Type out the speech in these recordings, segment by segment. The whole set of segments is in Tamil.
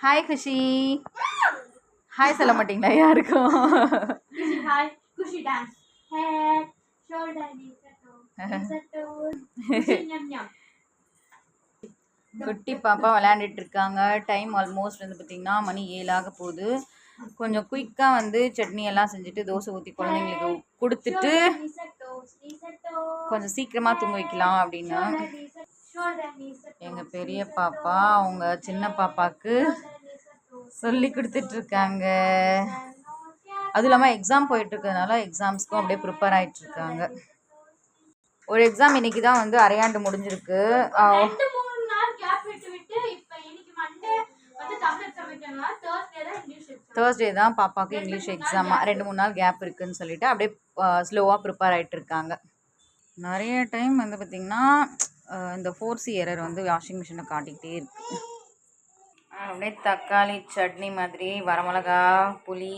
ஹாய் குஷி ஹாய் சொல்ல மாட்டீங்களா? யாருக்கும். குட்டி பாப்பா விளையாண்டுட்டு இருக்காங்க. டைம் ஆல்மோஸ்ட் வந்து பார்த்தீங்கன்னா மணி ஏழாக போகுது. கொஞ்சம் குயிக்காக வந்து சட்னி எல்லாம் செஞ்சுட்டு தோசை ஊற்றி குழந்தைங்களுக்கு கொடுத்துட்டு. கொஞ்சம் சீக்கிரமாக தூங்க வைக்கலாம் அப்படின்னு. எங்கள் பெரிய பாப்பா அவங்க சின்ன பாப்பாவுக்கு. சொல்லி கொடுத்துட்டு இருக்காங்க அதுவும் இல்லாமல் எக்ஸாம் போயிட்டு இருக்கிறதுனால எக்ஸாம்ஸ்க்கும் அப்படியே ப்ரிப்பேர் ஆயிட்டு இருக்காங்க ஒரு எக்ஸாம் இன்னைக்கு தான் வந்து அரையாண்டு முடிஞ்சிருக்கு. தேர்ஸ்டே தான் பாப்பாவுக்கு இங்கிலீஷ் எக்ஸாம் ரெண்டு மூணு நாள் கேப் இருக்குன்னு சொல்லிட்டு அப்படியே ஸ்லோவாக ப்ரிப்பேர் ஆகிட்டு இருக்காங்க நிறைய டைம் வந்து பார்த்திங்கன்னா இந்த ஃபோர்சி எரர் வந்து வாஷிங் மிஷினை காட்டிக்கிட்டே இருக்குது அப்படியே தக்காளி சட்னி மாதிரி வரமிளகா புளி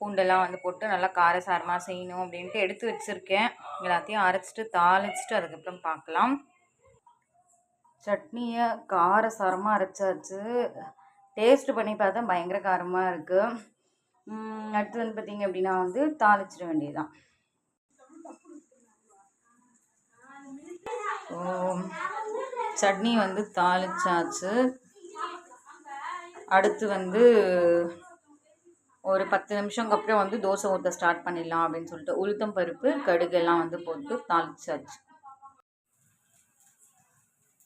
பூண்டெல்லாம் வந்து போட்டு நல்லா காரசாரமாக செய்யணும் அப்படின்ட்டு எடுத்து வச்சுருக்கேன். எல்லாத்தையும் அரைச்சிட்டு தாளிச்சிட்டு அதுக்கப்புறம் பார்க்கலாம். சட்னியை காரசாரமாக அரைச்சாச்சு. டேஸ்ட் பண்ணி பார்த்தா பயங்கர காரமாக இருக்குது அடுத்து வந்து பார்த்திங்க அப்படின்னா வந்து தாளிச்சிட வேண்டியதுதான். சட்னி வந்து தாளிச்சாச்சு. அடுத்து வந்து ஒரு பத்து நிமிஷம்க்கு அப்புறம் வந்து தோசை ஊற்ற ஸ்டார்ட் பண்ணிடலாம் அப்படின்னு சொல்லிட்டு உளுத்தம் பருப்பு கடுகு எல்லாம் வந்து போட்டு தாளிச்சாச்சு.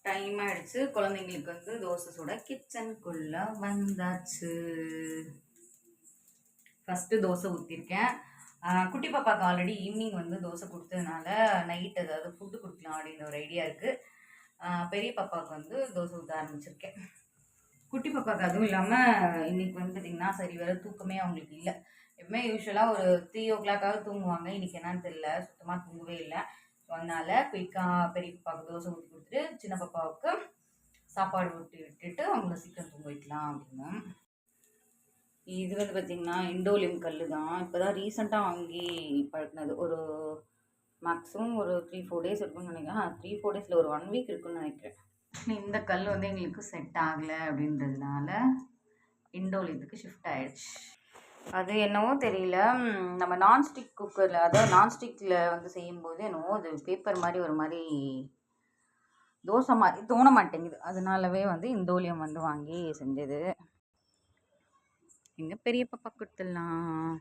டைம் ஆயிடுச்சு. குழந்தைங்களுக்கு வந்து தோசை சுட கிச்சனுக்குள்ளே வந்தாச்சு. ஃபஸ்ட்டு தோசை ஊற்றிருக்கேன் குட்டி பாப்பாவுக்கு ஆல்ரெடி ஈவினிங் வந்து தோசை கொடுத்ததுனால நைட் ஏதாவது ஃபுட்டு கொடுக்கலாம் அப்படின்ற ஒரு ஐடியா இருக்குது பெரிய பாப்பாவுக்கு வந்து தோசை ஊற்ற ஆரம்பிச்சிருக்கேன். குட்டி பாப்பாவுக்கு அதுவும் இல்லாமல் இன்றைக்கி வந்து பார்த்திங்கன்னா சரி வேறு தூக்கமே அவங்களுக்கு இல்லை. எப்பவுமே யூஸ்வலாக ஒரு த்ரீ ஓ கிளாக்காவது தூங்குவாங்க. இன்றைக்கி என்னன்னு தெரியல சுத்தமாக தூங்கவே இல்லை. ஸோ அதனால் குயிக்காக பெரிய பாப்பாவுக்கு தோசை ஊற்றி கொடுத்துட்டு சின்ன பாப்பாவுக்கு சாப்பாடு ஊட்டி விட்டுட்டு அவங்கள சீக்கிரம் தூங்க வைக்கலாம் அப்படின்னு. இது வந்து பார்த்திங்கன்னா இண்டோலியம் கல் தான் இப்போ தான் ரீசெண்டாக வாங்கி பழக்கினது. ஒரு மேக்ஸிமம் ஒரு த்ரீ ஃபோர் டேஸ் இருக்குன்னு நினைக்கிறேன். த்ரீ ஃபோர் டேஸில் ஒரு ஒன் வீக் இருக்குன்னு நினைக்கிறேன். இந்த கல் வந்து எங்களுக்கு செட் ஆகலை அப்படின்றதுனால இண்டோலியத்துக்கு ஷிஃப்ட் ஆயிடுச்சு. அது என்னவோ தெரியல. நம்ம நான்ஸ்டிக் குக்கரில் அதாவது நான்ஸ்டிக்கில் வந்து செய்யும்போது என்னவோ அது பேப்பர் மாதிரி ஒரு மாதிரி தோசை மாதிரி தோண மாட்டேங்குது. அதனாலவே வந்து இந்தோலியம் வந்து வாங்கி செஞ்சது. எங்கள் பெரிய பாப்பா கொடுத்துடலாம்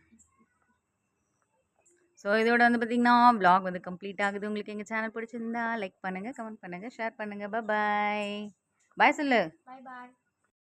ஸோ இதோட வந்து பார்த்திங்கன்னா ப்ளாக் வந்து கம்ப்ளீட் ஆகுது. உங்களுக்கு எங்கள் சேனல் பிடிச்சிருந்தா லைக் பண்ணுங்கள் கமெண்ட் பண்ணுங்கள் ஷேர் பண்ணுங்கள் பாய் பாய் சொல்லு. பாய் பாய்